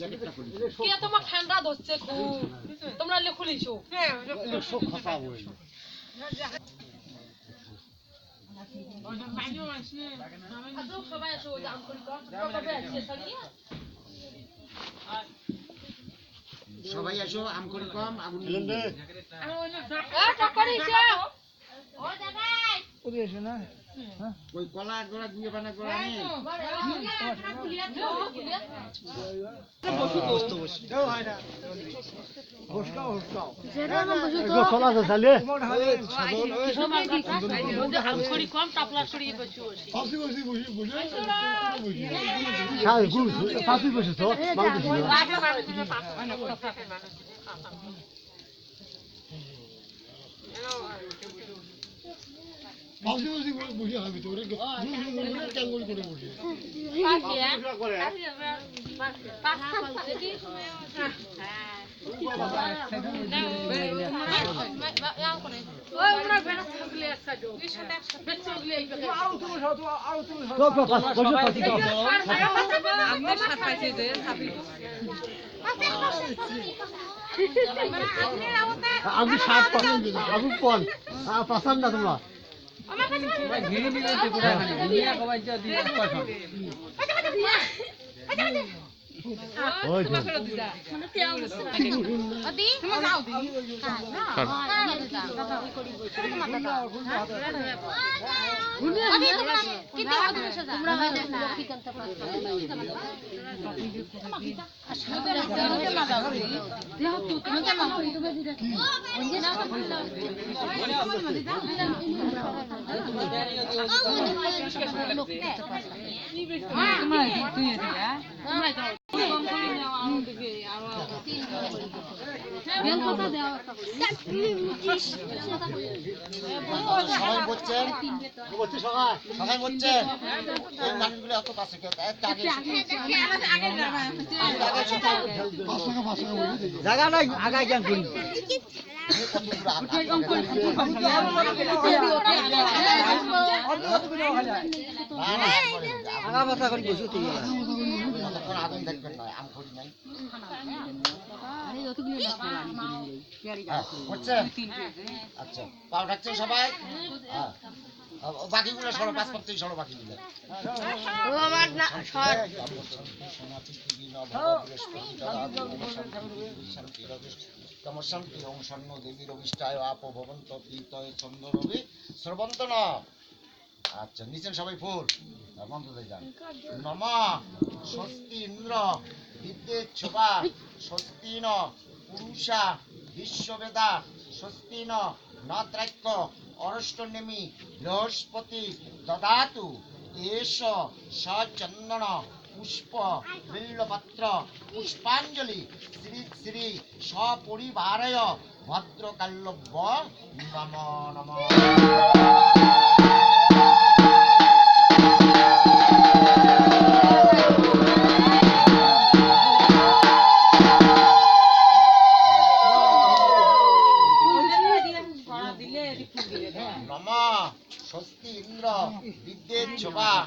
কে তোমার ঠান্ডা ধরছে খুব তোমরা লে খুলিছো এটা সব খাতা বই আজও সবাই আসো আম করি কম কবে আসছে সবাই? আসো আম করি কম আগুন এসে। ওই কলা গোড়া দিয়ে বানা গোড়া নেই আম করি বসে। একটা যোগ বেচে গিয়ে এই আমরা সাত আমি পাবেন আমি পন পাসান না তোমরা? ওই তুই জায়গা নাই আগায় কেন করি আগা পাতা করে বসে তুই ততক্ষণ আগুন দেখবেন না আম করি নাই। হ্যাঁ, আচ্ছা পাও ডাকছেন সবাই? হ্যাঁ। বাকিগুলো সরো পাঁচ পাত্রই সরো। বাকিগুলো শান্তি ওম স্বর্ণ দেবী রবিষ্টায় আপ ভবন্ত প্রীতয় চন্দ্র রবি শ্রবন্ত ন আচ্ছা নিচেন সবাই ফুল। মন্ত্রতে যান। নম, স্বস্তি ইন্দ্র বিদ্যে ছোবা স্বস্তি ন, পুরুষা, বিশ্ববেদা, স্বস্তি ন নত্রাক্য অরষ্টনেমি, বৃহস্পতি, দদাতু, এষ, সচন্দন, পুষ্প বিল্লপত্র পুষ্পাঞ্জলি, শ্রী শ্রী সপরিবারয় ভদ্রকাল্যব্য নম নম।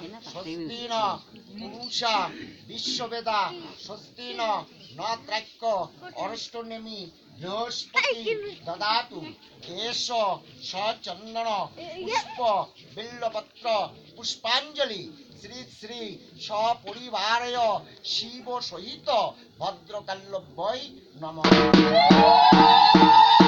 বিদ্যেচ্ছবা স্বস্তি পুরুষা বিশ্ববেদা স্বস্তি ন নত্রাক্য অরষ্টনেমি বৃহস্পতি দদাতু এষ সচন্দন পুষ্প বিল্লপত্র পুষ্পাঞ্জলি শ্রী শ্রী সপরিবারয় শিব সহিত ভদ্রকাল্যব্যই নম নম।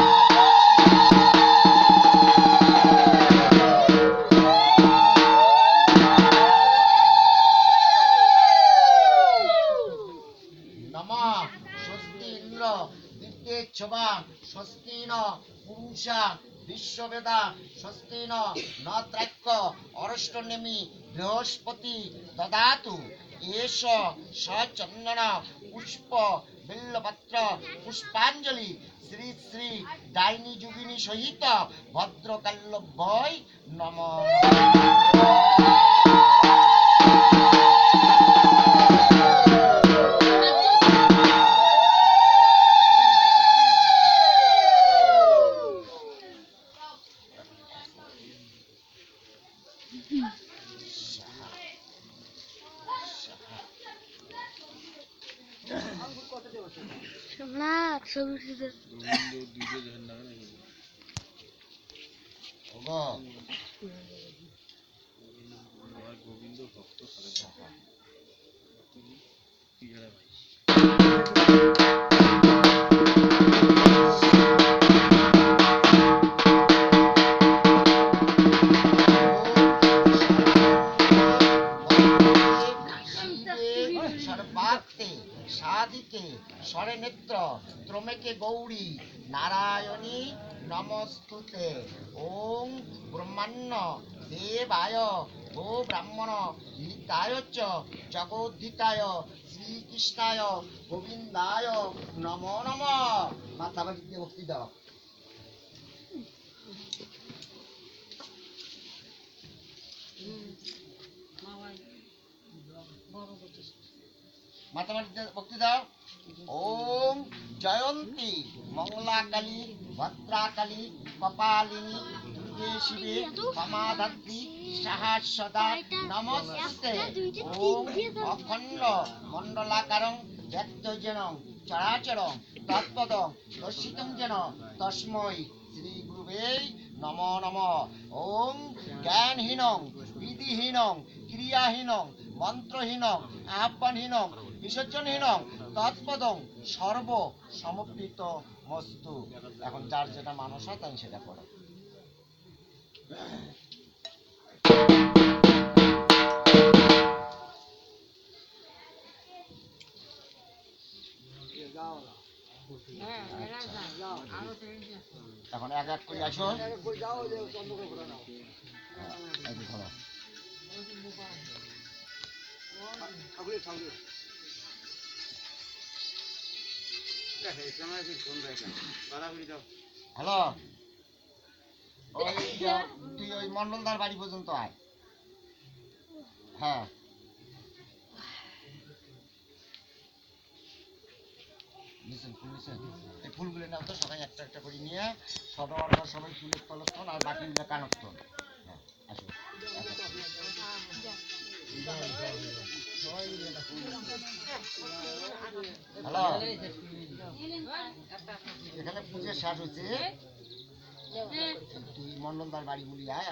দিব্যেচ্ছবা স্বস্তি ন পুরুষা, বিশ্ববেদা স্বস্তি ন নত্রাক্য অরষ্টনেমি, বৃহস্পতি, দদাতু, এষ, সচন্দন, পুষ্প, বিল্লপত্র, পুষ্পাঞ্জলি, শ্রী শ্রী ডাইনি যুগিনী সহিত ভদ্রকাল্যভয় নম। না ছবি তুলতে ওগো। সর্বাক্তে স্বরে ত্রমেকে গৌরী, নারায়ণী নমস্তুতে। ওং ব্রহ্মাণ্য দেবায়, ও ব্রাহ্মণ হিতায় চ শ্রীকৃষ্ণায়, গোবিন্দায় নম নম। মাথা বাড়িতে ভক্তি দাও। মাতামাটিতে ওম জয়ন্তী, মঙ্গলাকালী, ভদ্রাকালী, কপালিনী, দুর্গে শিবে ক্ষমাধাত্রী সাহাসদা নমস্তে। ওম অখণ্ড মণ্ডলাকারং ব্যক্ত যেন চরাচরং, তৎপদং, দর্শিতং যেন। তস্মৈ শ্রী গুরুবে নম নম। ওম মন্ত্রহীনং আহ্বানহীনং বিসর্জনহীনং তৎপদং সর্ব সমর্পিত মস্তু এখন যার যেটা মানুষ হয় তাই সেটা করো এখন এক এক করে আসো। হ্যাঁ, যে হ্যালো? তুই ওই মন্ডলদার বাড়ি পর্যন্ত আয়। হ্যাঁ। এই ফুলগুলো নাও তো সবাই একটা একটা করে নিয়ে সদর অর্ডার সবাই ফুলের তলস্থন আর বাকিগুলো কানস্থন হ্যাঁ আসো। এখানে পুজো শেষ হচ্ছে। তুই মন্ডলদার বাড়ি বলি, আয়।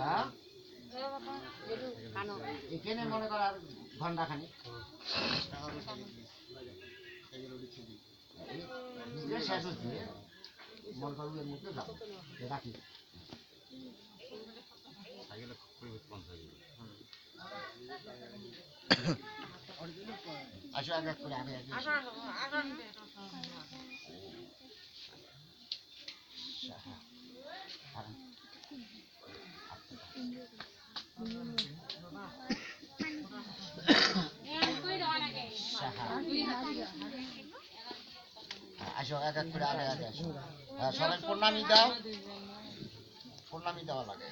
হ্যাঁ? এখানে মনে কর আর ঘণ্টা খানি শেষ হচ্ছে। এর মধ্যে যাও রাখি আসো আগে করে আগে আগে আসো। এক এক করে আগে আগে আসো। হ্যাঁ সবাই প্রণামী দাও। প্রণামী দেওয়া লাগে।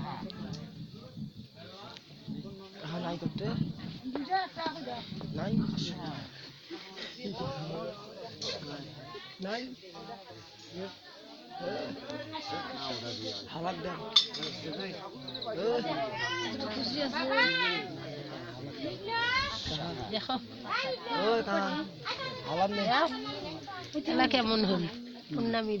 হ্যাঁ দেখো হালাত নেই এলা কেমন হল? পূর্ণামী